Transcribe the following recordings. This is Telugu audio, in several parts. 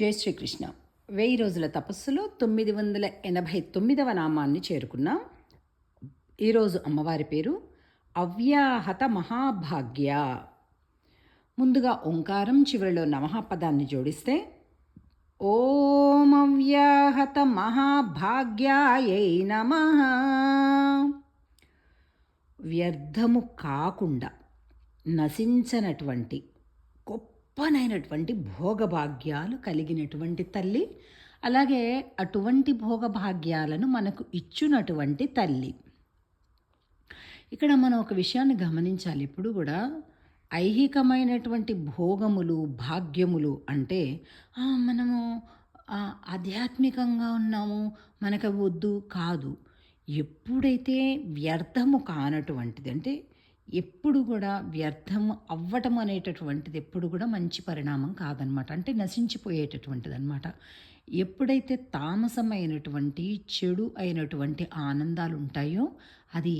జై శ్రీకృష్ణ. వెయ్యి రోజుల తపస్సులో తొమ్మిది వందల ఎనభై తొమ్మిదవ నామాన్ని చేరుకున్నాం. ఈరోజు అమ్మవారి పేరు అవ్యాహత మహాభాగ్య. ముందుగా ఓంకారం చివరిలో నమః పదాన్ని జోడిస్తే ఓం అవ్యాహత మహాభాగ్యాయై నమ. వ్యర్థము కాకుండా నశించనటువంటి గొప్పనైనటువంటి భోగభాగ్యాలు కలిగినటువంటి తల్లి అలాగే అటువంటి భోగభాగ్యాలను మనకు ఇచ్చునటువంటి తల్లి. ఇక్కడ మనం ఒక విషయాన్ని గమనించాలి. ఇప్పుడు కూడా ఐహికమైనటువంటి భోగములు భాగ్యములు అంటే మనము ఆధ్యాత్మికంగా ఉన్నాము మనకు వద్దు కాదు. ఎప్పుడైతే వ్యర్థము కానటువంటిది అంటే ఎప్పుడు కూడా వ్యర్థం అవ్వటం అనేటటువంటిది ఎప్పుడు కూడా మంచి పరిణామం కాదనమాట. అంటే నశించిపోయేటటువంటిది అనమాట ఎప్పుడైతే తామసమైనటువంటి చెడు అయినటువంటి ఆనందాలు ఉంటాయో అది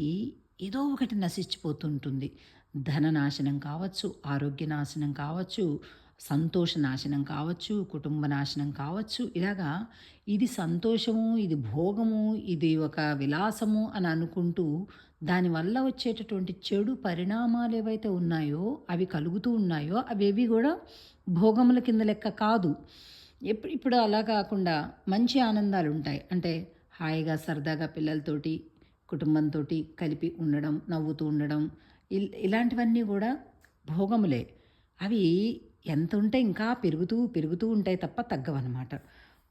ఏదో ఒకటి నశించిపోతుంటుంది. ధన నాశనం కావచ్చు ఆరోగ్య నాశనం కావచ్చు సంతోష నాశనం కావచ్చు కుటుంబ నాశనం కావచ్చు. ఇలాగా ఇది సంతోషము ఇది భోగము ఇది ఒక విలాసము అని అనుకుంటూ దానివల్ల వచ్చేటటువంటి చెడు పరిణామాలు ఏవైతే ఉన్నాయో అవి కలుగుతూ ఉన్నాయో అవేవి కూడా భోగముల కింద లెక్క కాదు. ఎప్పుడు ఇప్పుడు అలా కాకుండా మంచి ఆనందాలు ఉంటాయి. అంటే హాయిగా సరదాగా పిల్లలతోటి కుటుంబంతో కలిపి ఉండడం నవ్వుతూ ఉండడం ఇల్- ఇలాంటివన్నీ కూడా భోగములే. అవి ఎంత ఉంటే ఇంకా పెరుగుతూ పెరుగుతూ ఉంటాయి తప్ప తగ్గవన్నమాట.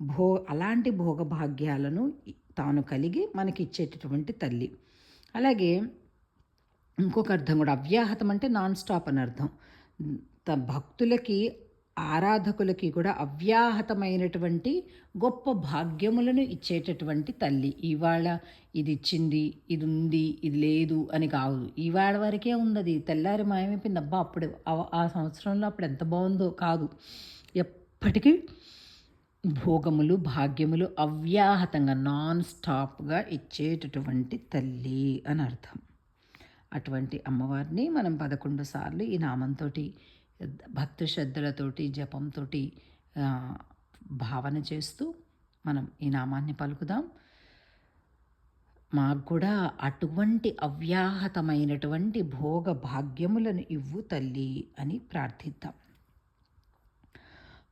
భో అలాంటి భోగభాగ్యాలను తాను కలిగి మనకి ఇచ్చేటటువంటి తల్లి. అలాగే ఇంకొక అర్థం కూడా. అవ్యాహతం అంటే నాన్ స్టాప్ అని అర్థం. త- భక్తులకి ఆరాధకులకి కూడా అవ్యాహతమైనటువంటి గొప్ప భాగ్యములను ఇచ్చేటటువంటి తల్లి. ఇవాళ ఇది ఇచ్చింది ఇది ఉంది ఇది లేదు అని కాదు. ఇవాళ వరకే ఉంది తెల్లారి మాయమైపోయింది. అబ్బా అప్పుడు ఆ సంవత్సరంలో అప్పుడు ఎంత బాగుందో కాదు. ఎప్పటికీ భోగములు భాగ్యములు అవ్యాహతంగా నాన్ స్టాప్గా ఇచ్చేటటువంటి తల్లి అని అర్థం. అటువంటి అమ్మవారిని మనం పదకొండు సార్లు ఈ నామంతో భక్తి శ్రద్ధలతోటి జపంతో భావన చేస్తూ మనం ఈ నామాన్ని పలుకుదాం. మాకు కూడా అటువంటి అవ్యాహతమైనటువంటి భోగ భాగ్యములను ఇవ్వు తల్లి అని ప్రార్థిద్దాం.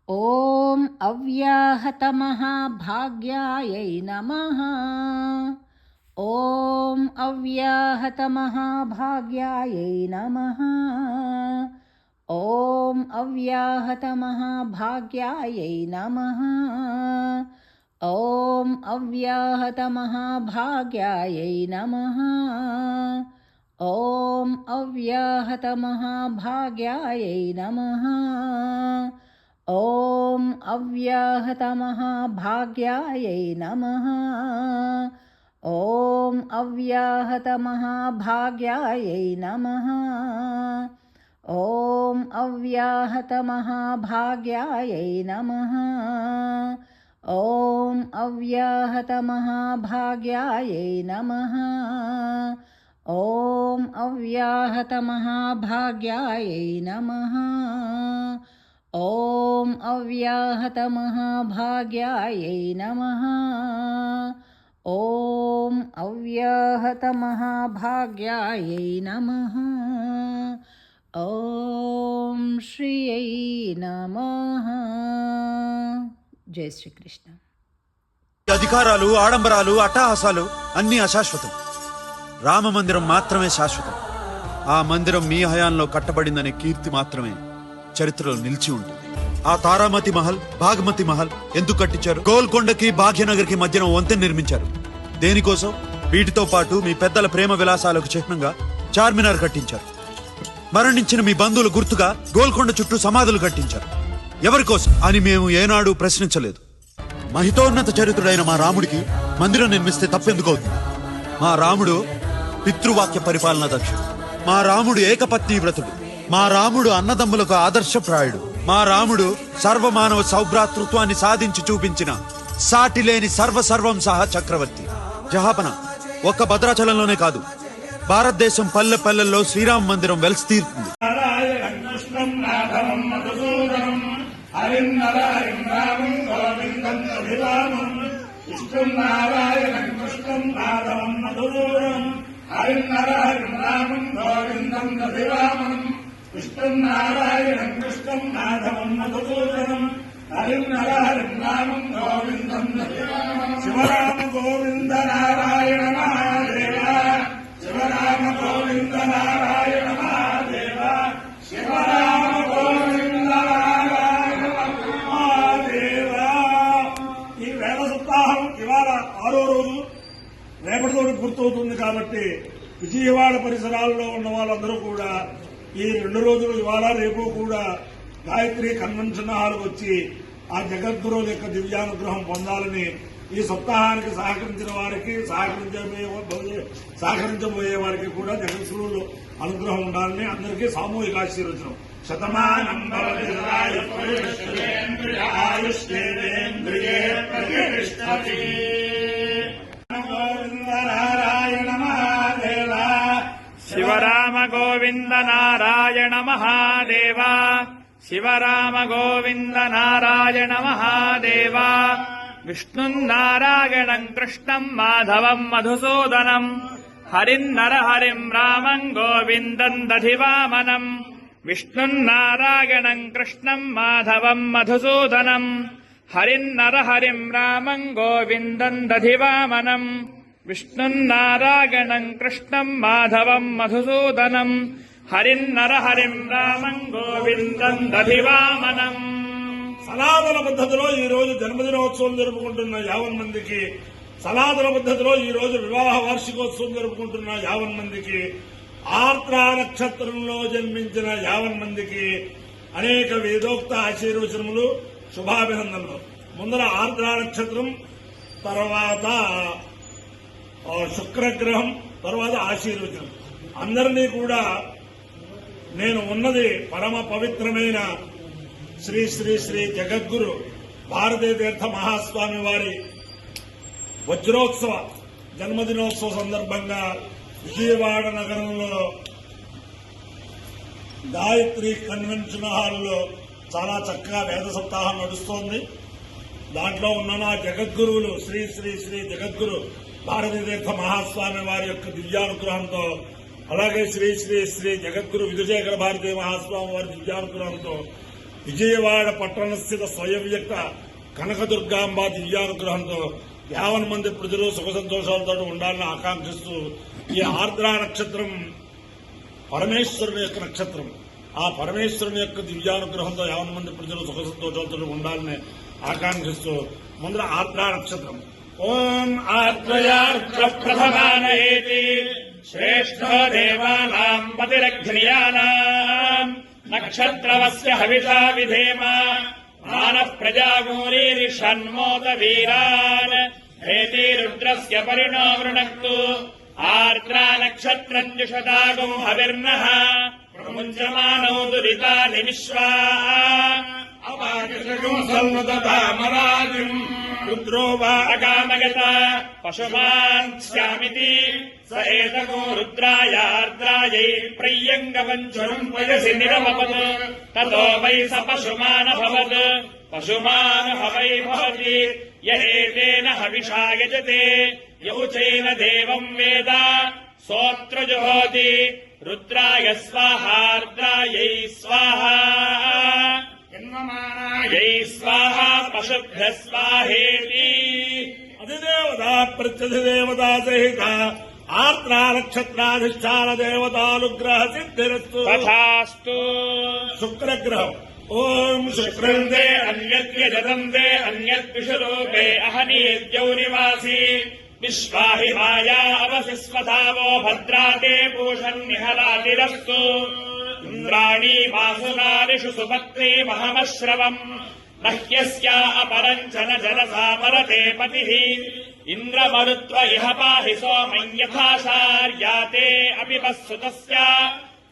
ॐ अव्याहतमहाभाग्यायै नमः। ॐ अव्याहतमहाभाग्यायै नमः। ॐ अव्याहतमहाभाग्यायै नमः। ॐ अव्याहतमहाभाग्यायै नमः। ॐ अव्याहतमहाभाग्यायै नमः। ॐ अव्याहतमहाभाग्यायै नमः। ॐ अव्याहतमहाभाग्यायै नमः। ॐ अव्याहतमहाभाग्यायै नमः। ॐ अव्याहतमहाभाग्यायै नमः। ॐ अव्याहतमहाभाग्यायै नमः। ఓం అవ్యాహత ॐ నమ. ఓం అవ్యాహత अव्याहतमहाभाग्यायै నమ. ఓం శ్రీయై నమ. జై శ్రీకృష్ణ. అధికారాలు ఆడంబరాలు అట్టహాసాలు అన్నీ అశాశ్వతం. రామ మందిరం మాత్రమే శాశ్వతం. ఆ మందిరం మీ హయాంలో కట్టబడిందనే కీర్తి మాత్రమే. చరిత్రలో నిలిచి ఉంటుంది. ఆ తారామతి మహల్ బాగ్మతి మహల్ ఎందుకు కట్టించారు? గోల్కొండకి భాగ్యనగర్కి మధ్యన వంతెన నిర్మించారు. దేనికోసం? వీటితో పాటు మీ పెద్దల ప్రేమ విలాసాలకు చిహ్నంగా చార్మినార్ కట్టించారు. మరణించిన మీ బంధువుల గుర్తుగా గోల్కొండ చుట్టూ సమాధులు కట్టించారు. ఎవరికోసం? అని మేము ఏనాడు ప్రశ్నించలేదు. మహితోన్నత చరిత్రుడైన మా రాముడికి మందిరం నిర్మిస్తే తప్పెందుకు అవుతుంది? మా రాముడు పితృవాక్య పరిపాలన దక్షుడు. మా రాముడు ఏకపత్ని వ్రతుడు. మా రాముడు అన్నదమ్ములకు ఆదర్శప్రాయుడు. మా రాముడు సర్వమానవ సౌభ్రాతృత్వాన్ని సాధించి చూపించిన సాటి లేని సర్వసర్వం సహా చక్రవర్తి. జహాపన ఒక్క భద్రాచలంలోనే కాదు భారతదేశం పల్లె పల్లెల్లో శ్రీరామ మందిరం వెలసితీరుతుంది. హరిం రామం గోవిందం కృష్ణం నారాయణం కృష్ణం నాథవం మధుసూదనం హరిం నరహరిం రామం గోవిందం శివరామ గోవింద నారాయణ మహాదేవ శివరామ గోవింద నారాయణ మహాదేవ శివరామ గోవింద నారాయణ మహాదేవ. ఈ వేద సప్తాహం ఇవాళ ఆరో రోజు. రేపటితో గుర్తవుతుంది కాబట్టి విజయవాడ పరిసరాల్లో ఉన్న వాళ్ళందరూ కూడా ఈ రెండు రోజులు ఇవాళ రేపు కూడా గాయత్రి కన్వెన్షన్ హాల్ వచ్చి ఆ జగద్గురువుల యొక్క దివ్యానుగ్రహం పొందాలని ఈ సప్తాహానికి సహకరించిన వారికి సహకరించబోయే సహకరించబోయే వారికి కూడా జగద్గురువులు అనుగ్రహం ఉండాలని అందరికీ సామూహిక ఆశీర్వచనం. శతమానం महादेव। शिवराम गोविन्द नारायण महादेव। विष्णुम् नारायणम् कृष्णम् माधवम् मधुसूदनम् हरिन्नर हरिम् रामम् गोविन्दम् दधिवामनम् विष्णुम् नारायणम् कृष्णम् माधवम् मधुसूदनम् हरिन्नर हरिम् रामम् गोविन्दम् दधिवामनम् विष्णुम् नारायणम् कृष्णम् माधवम् मधुसूदनम् హరిన్నర హరిం రామం గోవిందం దధివామనం. సనాతన పద్ధతిలో ఈ రోజు జన్మదినోత్సవం జరుపుకుంటున్న యావన్ మందికి సనాతన పద్ధతిలో ఈ రోజు వివాహ వార్షికోత్సవం జరుపుకుంటున్న యావన్ మందికి ఆర్ద్రా నక్షత్రంలో జన్మించిన యావన్ మందికి అనేక వేదోక్త ఆశీర్వచనములు శుభాభినందనలు. ముందర ఆర్ద్రా నక్షత్రం తర్వాత శుక్రగ్రహం తర్వాత ఆశీర్వచనం. అందరినీ కూడా నేను ఉన్నది పరమ పవిత్రమైన శ్రీ శ్రీ శ్రీ జగద్గురు భారతీయ తీర్థ మహాస్వామి వారి వజ్రోత్సవ జన్మదినోత్సవ సందర్భంగా విజయవాడ నగరంలో గాయత్రి కన్వెన్షన్ హాల్లో చాలా చక్కగా వేద సప్తాహం నడుస్తోంది. దాంట్లో ఉన్న నా జగద్గురువులు శ్రీ శ్రీ శ్రీ జగద్గురు భారతీయ తీర్థ మహాస్వామి వారి యొక్క దివ్యానుగ్రహంతో అలాగే శ్రీ శ్రీ శ్రీ జగద్గురు విధుశేఖర భారతీయ మహాస్వామి వారి దివ్యానుగ్రహంతో విజయవాడ పట్టణ స్థిత స్వయం వ్యక్త కనకదుర్గాంబ దివ్యానుగ్రహంతో యావన్ మంది ప్రజలు సుఖ సంతోషాలతో ఉండాలని ఆకాంక్షిస్తూ ఈ ఆర్ద్ర నక్షత్రం పరమేశ్వరుని యొక్క నక్షత్రం. ఆ పరమేశ్వరుని యొక్క దివ్యానుగ్రహంతో యావన్ మంది ప్రజలు సుఖ సంతోషాలతో ఉండాలని ఆకాంక్షిస్తూ ముందర ఆర్ద్ర నక్షత్రం. ఓం ఆర్ద్రయార్ద్ర ప్రథమానయేతి శ్రేష్ఠో దేవానాం పతిరఘ్నియానాం నక్షత్రవస్య హవిషా విధేమ మానః ప్రజాగోరీరిషన్మోద వీరాన్ హేతి రుద్రస్య పరిణో వృణక్తు ఆర్ద్రా నక్షత్రం జుషదాగో హవిర్నః ప్రముంచమానో దురితాని విశ్వా అవాగమరాజిం రుద్రో వా అకామగత పశుమాన్ స్యామితి స ఏతకో రుద్రాయార్ద్రాయై ప్రయ్యంగవంచురం వయసి నిరమపద్ తతో వై స పశుమానభవత్ పశుమాన్ హవై భవతి యహేతేన హవిషా యజతే యౌచైన దేవం వేద సోత్ర జుహోతి రుద్రాయ స్వాహార్ద్రాయై స్వాహా జై స్వాహ పశుభ్య స్వాహేతి అధిదేవత ప్రత్యధిదేవత సహిత ఆర్ద్ర నక్షత్రాధిష్టాన దేవతానుగ్రహ సిద్ధిరస్తు తథాస్తు శుక్రగ్రహం ఓం శుక్రందే శుక్రందే అన్యద్యజతందే అన్యద్విషురూపే అహనీద్యౌ నివాసి విశ్వాహి మాయా అవశిస్వధావో భద్రాతే పూషన్నిహలాతిరస్తు ఇంద్రాణీ సుపత్ని మహమశ్రవम् నహ్యస్యా అపరంచన జలసామరతే పతిః. ఇంద్రమరుత్వ ఇహ పాహి సోమం యథాశార్యాతే అపి వస్సుతస్య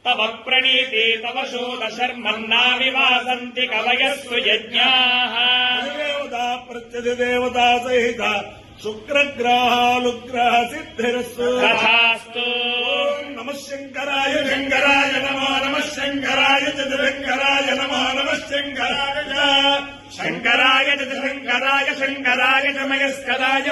తవ ప్రణీతి తవ శూదశర్మన్నా వివాసంతి కవయస్సు యజ్ఞాః. అధిదేవత ప్రత్యధిదేవత సహిత. శుక్రగ్రహాలుగ్రహ సిద్ధిరస్తు. తథాస్తు ఓం నమ శంకరాయ శంకరాయ నమో నమ శంకరాయ చతురంకరాయ నమో నమ శంకరాయ శంకరాయ చ శంకరాయ చమయస్కరాయ